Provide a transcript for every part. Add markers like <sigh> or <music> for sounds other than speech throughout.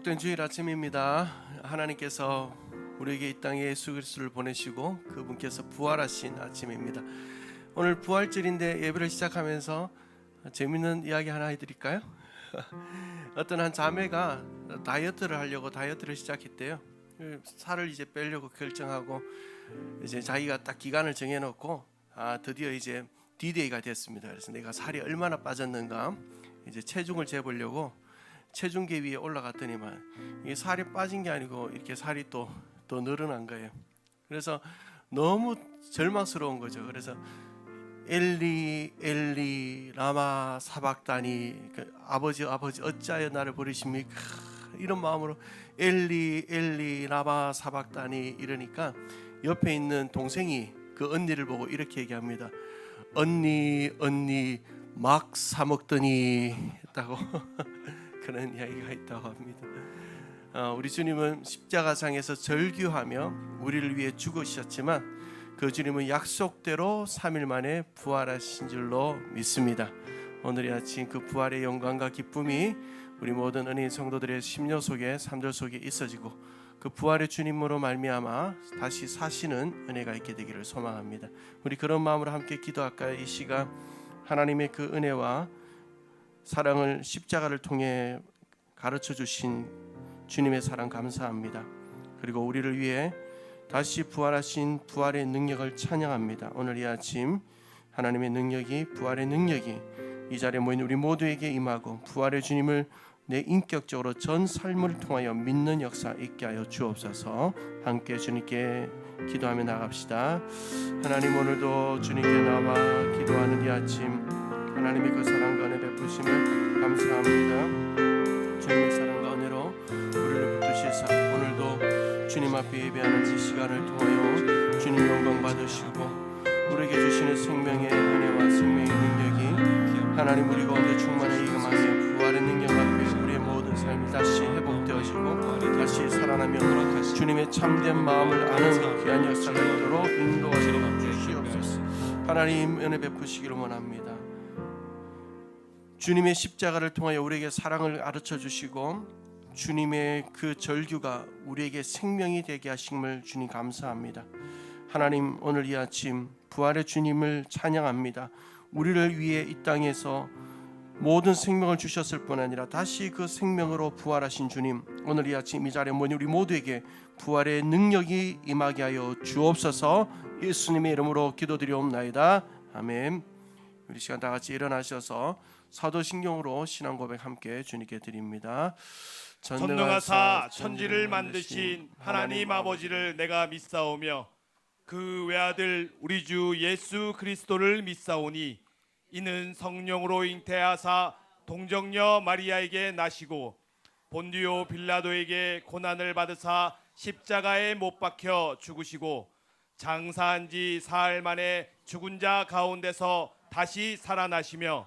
복된 주일 아침입니다. 하나님께서 우리에게 이 땅에 예수 그리스도를 보내시고 그분께서 부활하신 아침입니다. 오늘 부활절인데 예배를 시작하면서 재밌는 이야기 하나 해드릴까요? <laughs> 어떤 한 자매가 다이어트를 하려고 다이어트를 시작했대요. 살을 이제 빼려고 결정하고 이제 자기가 딱 기간을 정해놓고 아 드디어 이제 D-Day가 됐습니다. 그래서 내가 살이 얼마나 빠졌는가 이제 체중을 재보려고 체중계 위에 올라갔더니만 이게 살이 빠진 게 아니고 이렇게 살이 또 더 늘어난 거예요. 그래서 너무 절망스러운 거죠. 그래서 엘리 엘리 라마 사박다니 그 아버지 아버지 어찌하여 나를 버리십니까? 이런 마음으로 엘리 엘리 라마 사박다니 이러니까 옆에 있는 동생이 그 언니를 보고 이렇게 얘기합니다. 언니 언니 막 사 먹더니 했다고 <laughs> 그런 이야기가 있다고 합니다. 어, 우리 주님은 십자가상에서 절규하며 우리를 위해 죽으셨지만 그 주님은 약속대로 3일 만에 부활하신 줄로 믿습니다. 오늘 이 아침 그 부활의 영광과 기쁨이 우리 모든 은혜인 성도들의 심려 속에 삶들 속에 있어지고 그 부활의 주님으로 말미암아 다시 사시는 은혜가 있게 되기를 소망합니다. 우리 그런 마음으로 함께 기도할까요? 이 시간 하나님의 그 은혜와 사랑을 십자가를 통해 가르쳐 주신 주님의 사랑 감사합니다. 그리고 우리를 위해 다시 부활하신 부활의 능력을 찬양합니다. 오늘 이 아침 하나님의 능력이 부활의 능력이 이 자리에 모인 우리 모두에게 임하고 부활의 주님을 내 인격적으로 전 삶을 통하여 믿는 역사 있게 하여 주옵소서. 함께 주님께 기도하며 나갑시다. 하나님 오늘도 주님께 나와 기도하는 이 아침 하나님의 그 사랑과 은혜 베푸심을 감사합니다. 주님의 사랑과 은혜로 우리를 붙드시사 오늘도 주님 앞에 예배하는 이 시간을 통하여 주님 영광 받으시고 우리에게 주시는 생명의 은혜와 생명의 능력이 하나님 우리 가운데 충만하게 임하며 부활의 능력 앞에 우리의 모든 삶이 다시 회복되어지고 다시 살아나며 주님의 참된 마음을 아는 귀한 역사가 있도록 인도하시고 주시옵소서 하나님 은혜 베푸시기를 원합니다 주님의 십자가를 통하여 우리에게 사랑을 가르쳐 주시고 주님의 그 절규가 우리에게 생명이 되게 하심을 주님 감사합니다. 하나님 오늘 이 아침 부활의 주님을 찬양합니다. 우리를 위해 이 땅에서 모든 생명을 주셨을 뿐 아니라 다시 그 생명으로 부활하신 주님 오늘 이 아침 이 자리에 모인 우리 모두에게 부활의 능력이 임하게 하여 주옵소서 예수님의 이름으로 기도드리옵나이다 아멘 우리 시간 다 같이 일어나셔서 사도신경으로 신앙 고백 함께 주님께 드립니다. 전능하사 천지를 만드신 하나님 아버지를 내가 믿사오며 그 외아들 우리 주 예수 그리스도를 믿사오니 이는 성령으로 잉태하사 동정녀 마리아에게 나시고 본디오 빌라도에게 고난을 받으사 십자가에 못 박혀 죽으시고 장사한 지 사흘 만에 죽은 자 가운데서 다시 살아나시며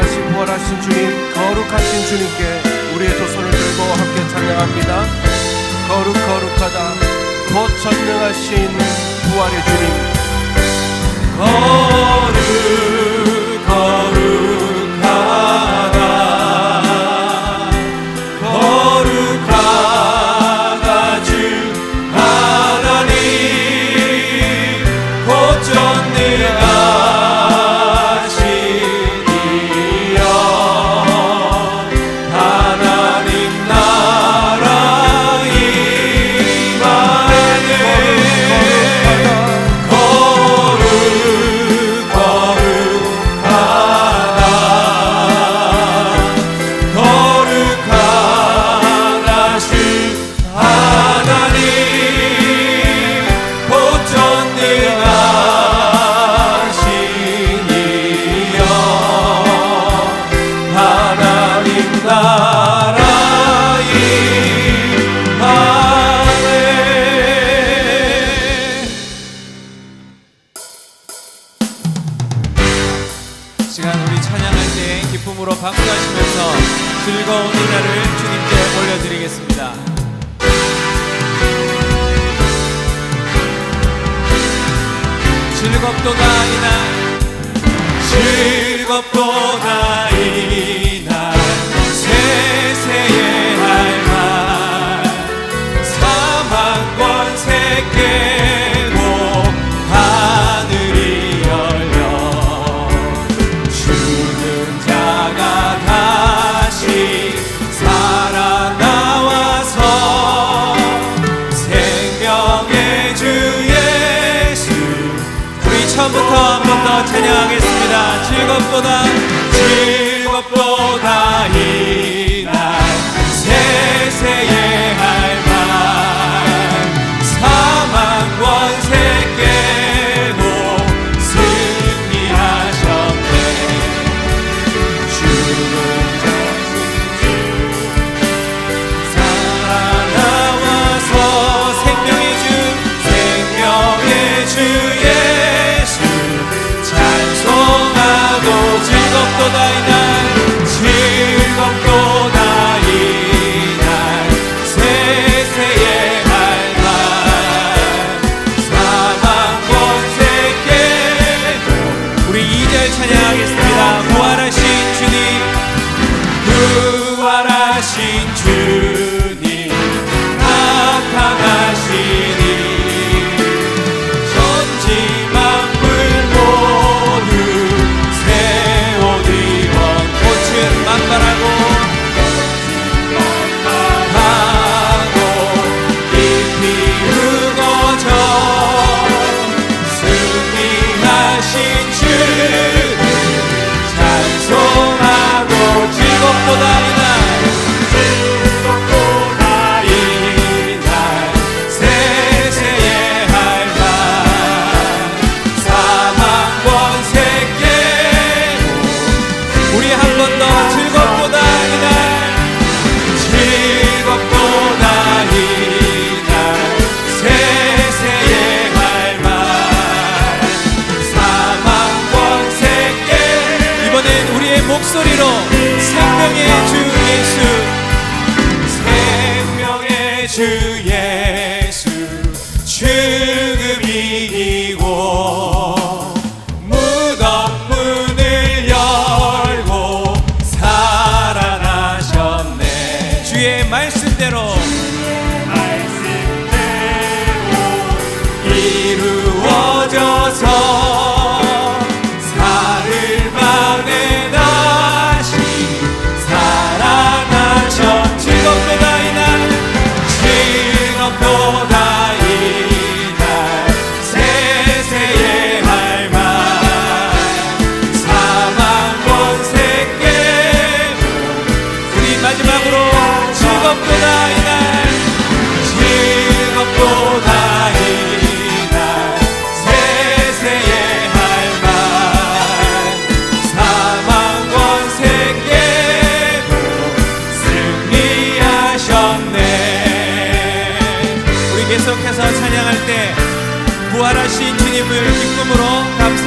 다시 부활하신 주님, 거룩하신 주님께 우리의 두 손을 들고 함께 찬양합니다. 거룩 거룩하다, 곧 전능하신 부활의 주님. 거룩 toda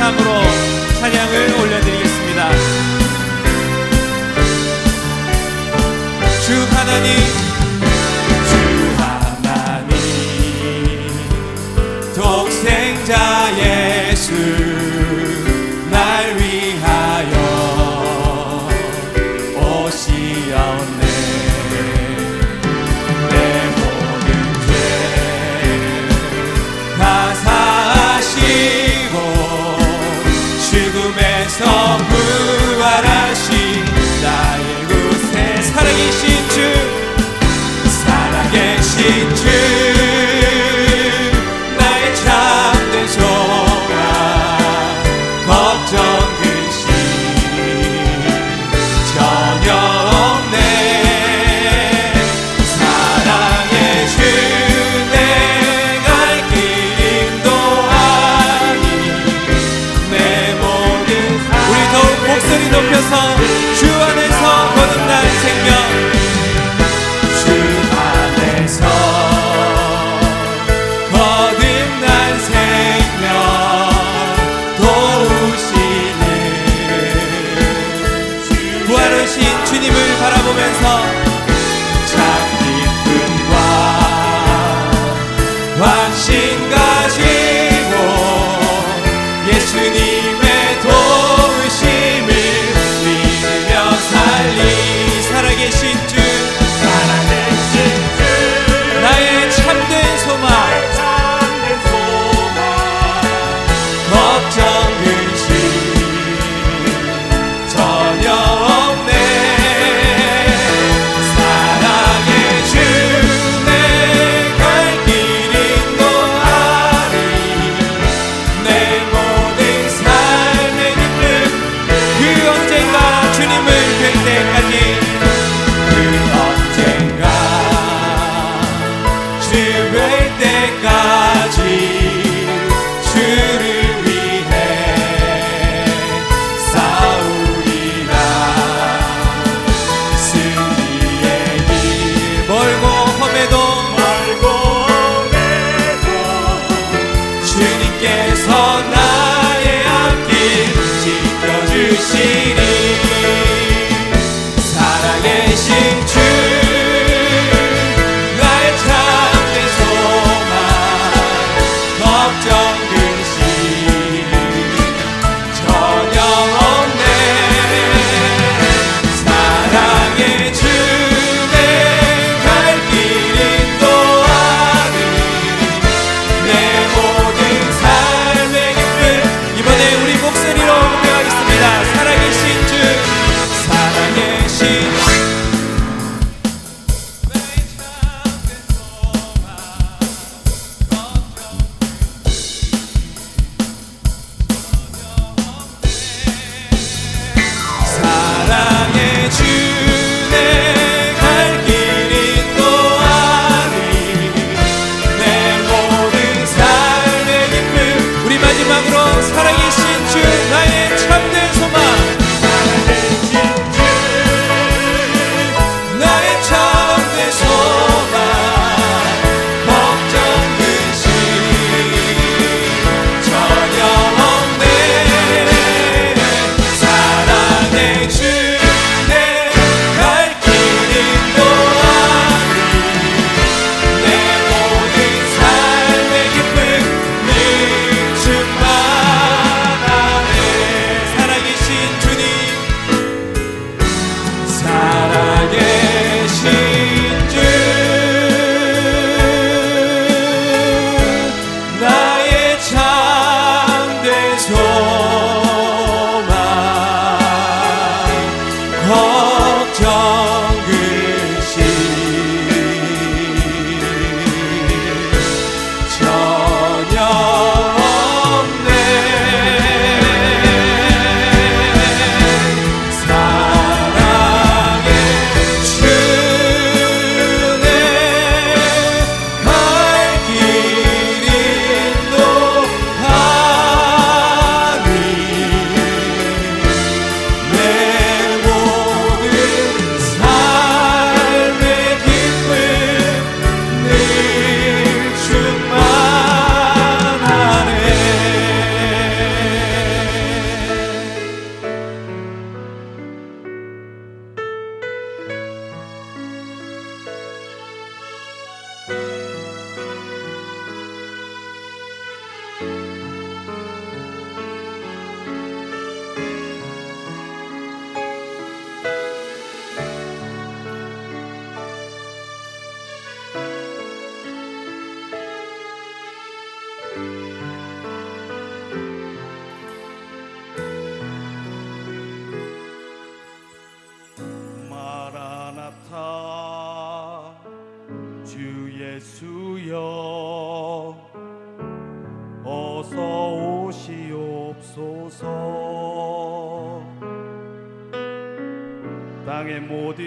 감사함으로 찬양을 올려드리겠습니다. 주 하나님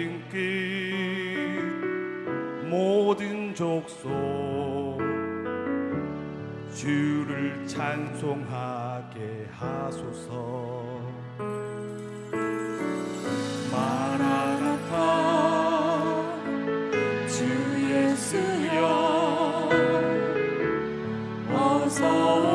인기 모든 족속 주를 찬송하게 하소서. 마라나타 주 예수여 어서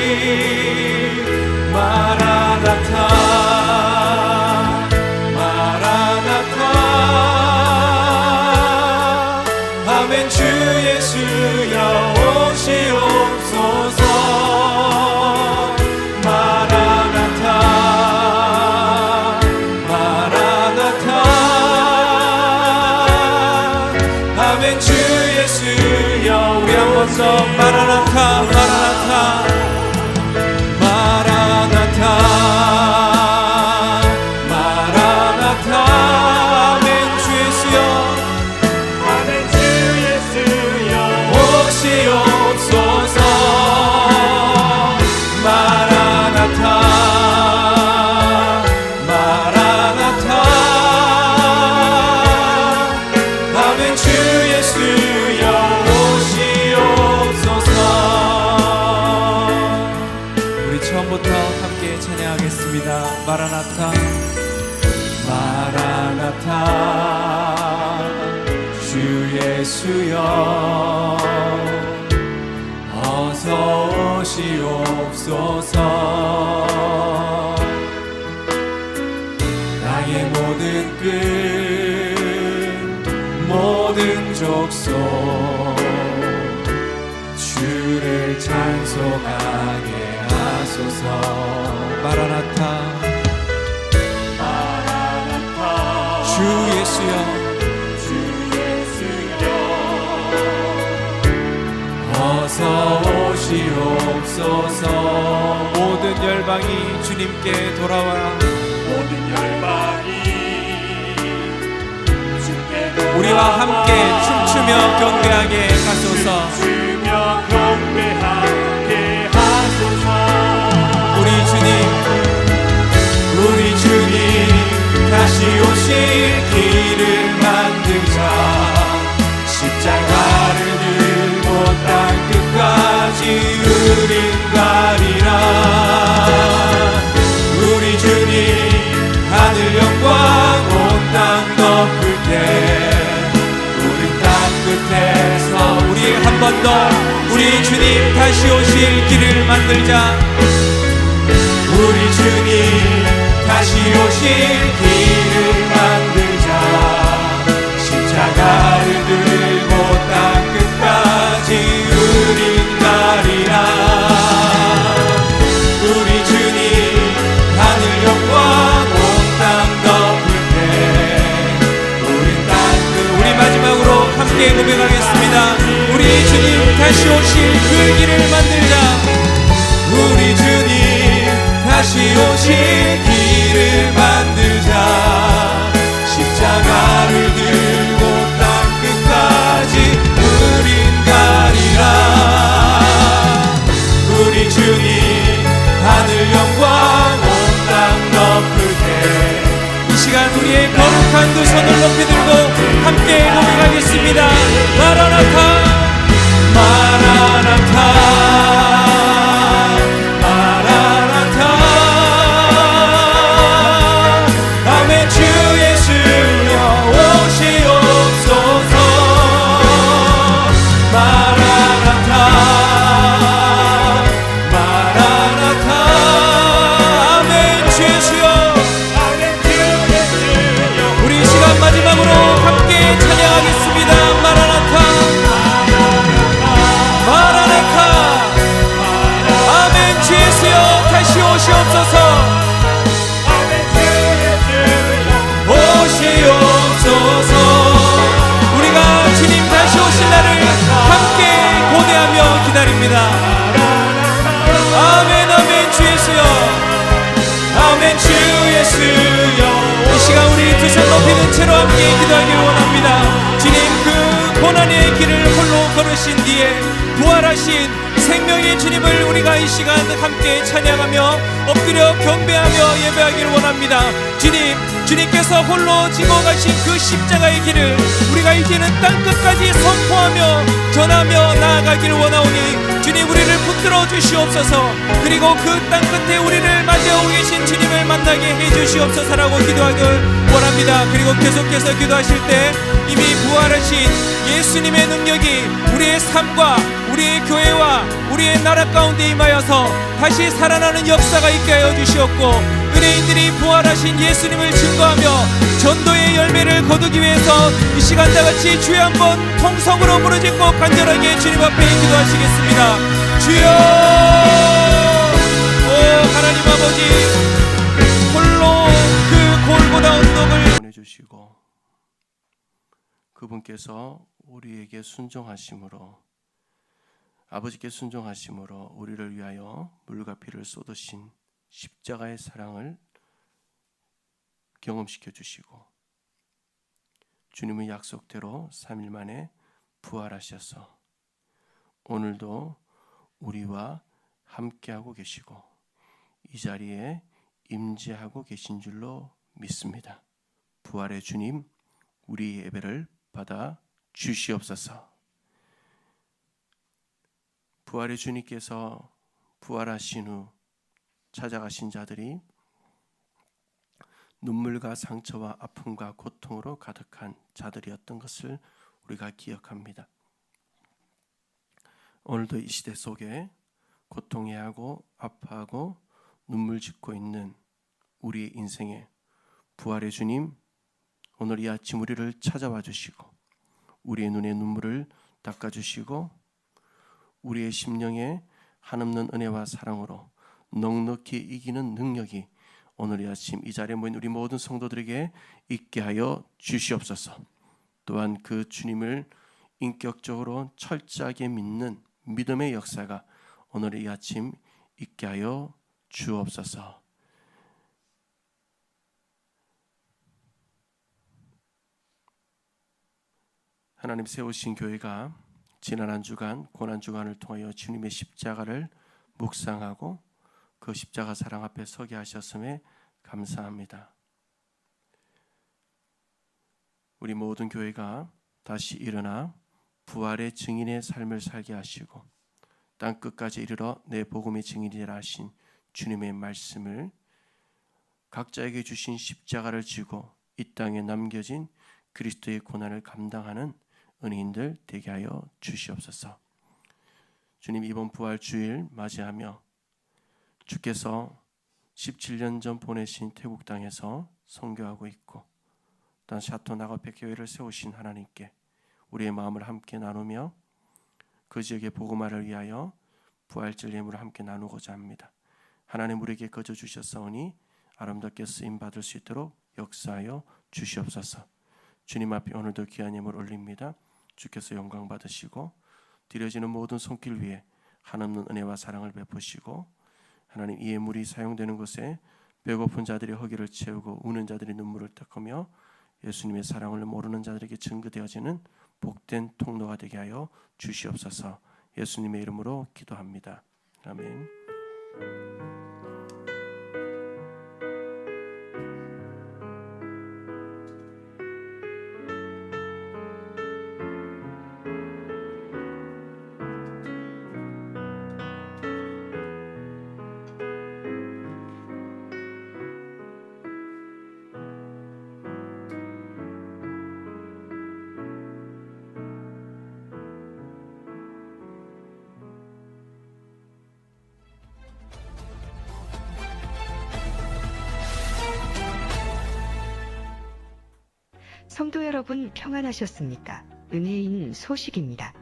족속 주를 찬송하게 하소서. 마라나타. 마라나타. 주 예수여. 어서 오시옵소서. 모든 열방이 주님께 돌아와 우리와 함께 춤추며 경배하게 하소서. 우리 주님 우리 주님 다시 오실 길을 만들자 더 우리 주님 다시 오실 길을 만들자. 우리 주님 다시 오실 길을 만들자. 십자가를 들고 땅 끝까지 우린 가리라. 우리 주님 하늘 영광 온땅 덮을 때 우린 땅끝 우리 마지막으로 함께 고백하겠습니다 주님 다시 오실 그 길을 만들자. 우리 주님 다시 오실 오시옵소서 오시옵소서 우리가 주님 다시 오실 날을 함께 고대하며 기다립니다. 아멘 아멘 주 예수여. 아멘 주 예수여. 이 시간 우리 두 손 높이는 채로 함께 기도하길 원합니다. 주님 그 고난의 길을 홀로 걸으신 뒤에 생명의 주님을 우리가 이 시간 함께 찬양하며 엎드려 경배하며 예배하기를 원합니다. 주님, 주님께서 홀로 지고 가신 그 십자가의 길을 우리가 이제는 땅 끝까지 선포하며 전하며 나아가기를 원하오니 주시옵소서 그리고 그 땅 끝에 우리를 맞이하고 계신 주님을 만나게 해 주시옵소서라고 기도하길 원합니다. 그리고 계속해서 기도하실 때 이미 부활하신 예수님의 능력이 우리의 삶과 우리의 교회와 우리의 나라 가운데 임하여서 다시 살아나는 역사가 있게 하여 주시옵고 은혜인들이 부활하신 예수님을 증거하며 전도의 열매를 거두기 위해서 이 시간 다 같이 주여 한번 통성으로 부르짖고 간절하게 주님 앞에 기도하시겠습니다. 주여! 오 하나님 아버지 홀로 그 골고다 언덕을 보내주시고 그분께서 우리에게 순종하심으로 아버지께 순종하심으로 우리를 위하여 물과 피를 쏟으신 십자가의 사랑을 경험시켜 주시고 주님의 약속대로 3일 만에 부활하셔서 오늘도 우리와 함께하고 계시고 이 자리에 임재하고 계신 줄로 믿습니다. 부활의 주님, 우리 예배를 받아 주시옵소서. 부활의 주님께서 부활하신 후 찾아가신 자들이 눈물과 상처와 아픔과 고통으로 가득한 자들이었던 것을 우리가 기억합니다. 오늘도 이 시대 속에 고통해하고 아파하고 눈물 짓고 있는 우리의 인생에 부활의 주님 오늘 이 아침 우리를 찾아와 주시고 우리의 눈에 눈물을 닦아 주시고 우리의 심령에 한없는 은혜와 사랑으로 넉넉히 이기는 능력이 오늘 이 아침 이 자리에 모인 우리 모든 성도들에게 있게 하여 주시옵소서. 또한 그 주님을 인격적으로 철저하게 믿는 믿음의 역사가 오늘 이 아침 있게 하여 주옵소서. 하나님 세우신 교회가 지난 한 주간 고난 주간을 통하여 주님의 십자가를 묵상하고 그 십자가 사랑 앞에 서게 하셨음에 감사합니다. 우리 모든 교회가 다시 일어나 부활의 증인의 삶을 살게 하시고 땅 끝까지 이르러 내 복음의 증인이라 하신 주님의 말씀을 각자에게 주신 십자가를 지고 이 땅에 남겨진 그리스도의 고난을 감당하는 은혜인들 되게 하여 주시옵소서. 주님 이번 부활 주일 맞이하며 주께서 17년 전 보내신 태국 땅에서 선교하고 있고 또한 샤토 나가페 교회를 세우신 하나님께 우리의 마음을 함께 나누며 그 지역의 복음화를 위하여 부활절 예물을 함께 나누고자 합니다. 하나님 우리에게 거저 주셨사오니 아름답게 쓰임 받을 수 있도록 역사하여 주시옵소서. 주님 앞에 오늘도 귀한 예물 올립니다. 주께서 영광 받으시고 드려지는 모든 손길 위에 한없는 은혜와 사랑을 베푸시고 하나님 이 예물이 사용되는 곳에 배고픈 자들의 허기를 채우고 우는 자들의 눈물을 닦으며 예수님의 사랑을 모르는 자들에게 증거되어지는 복된 통로가 되게 하여 주시옵소서. 예수님의 이름으로 기도합니다. 아멘. 여러분 평안하셨습니까? 은혜인 소식입니다.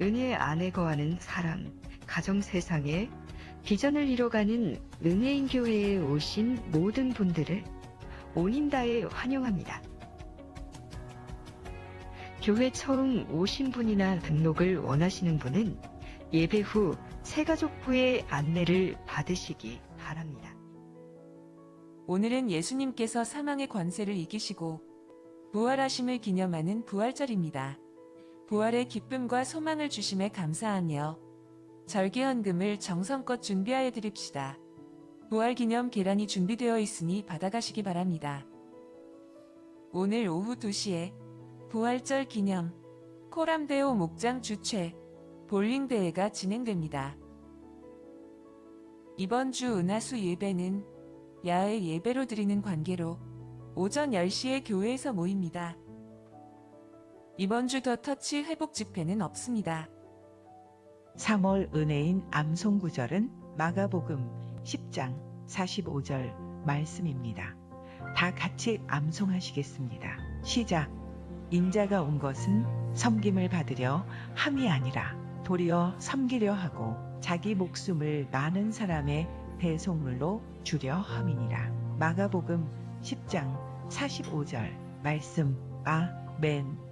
은혜 안에 거하는 사람, 가정 세상에 비전을 이뤄가는 은혜인 교회에 오신 모든 분들을 온힘 다해 환영합니다. 교회 처음 오신 분이나 등록을 원하시는 분은 예배 후 새가족부의 안내를 받으시기 바랍니다. 오늘은 예수님께서 사망의 권세를 이기시고 부활하심을 기념하는 부활절입니다. 부활의 기쁨과 소망을 주심에 감사하며 절기헌금을 정성껏 준비하여 드립시다. 부활 기념 계란이 준비되어 있으니 받아가시기 바랍니다. 오늘 오후 2시에 부활절 기념 코람데오 목장 주최 볼링 대회가 진행됩니다. 이번 주 은하수 예배는 야외 예배로 드리는 관계로 오전 10시에 교회에서 모입니다. 이번 주 더 터치 회복 집회는 없습니다. 3월 은혜인 암송 구절은 마가복음 10장 45절 말씀입니다. 다 같이 암송하시겠습니다. 시작. 인자가 온 것은 섬김을 받으려 함이 아니라 도리어 섬기려 하고 자기 목숨을 많은 사람의 대속물로 주려 함이니라. 마가복음 10장 45절 말씀. 아멘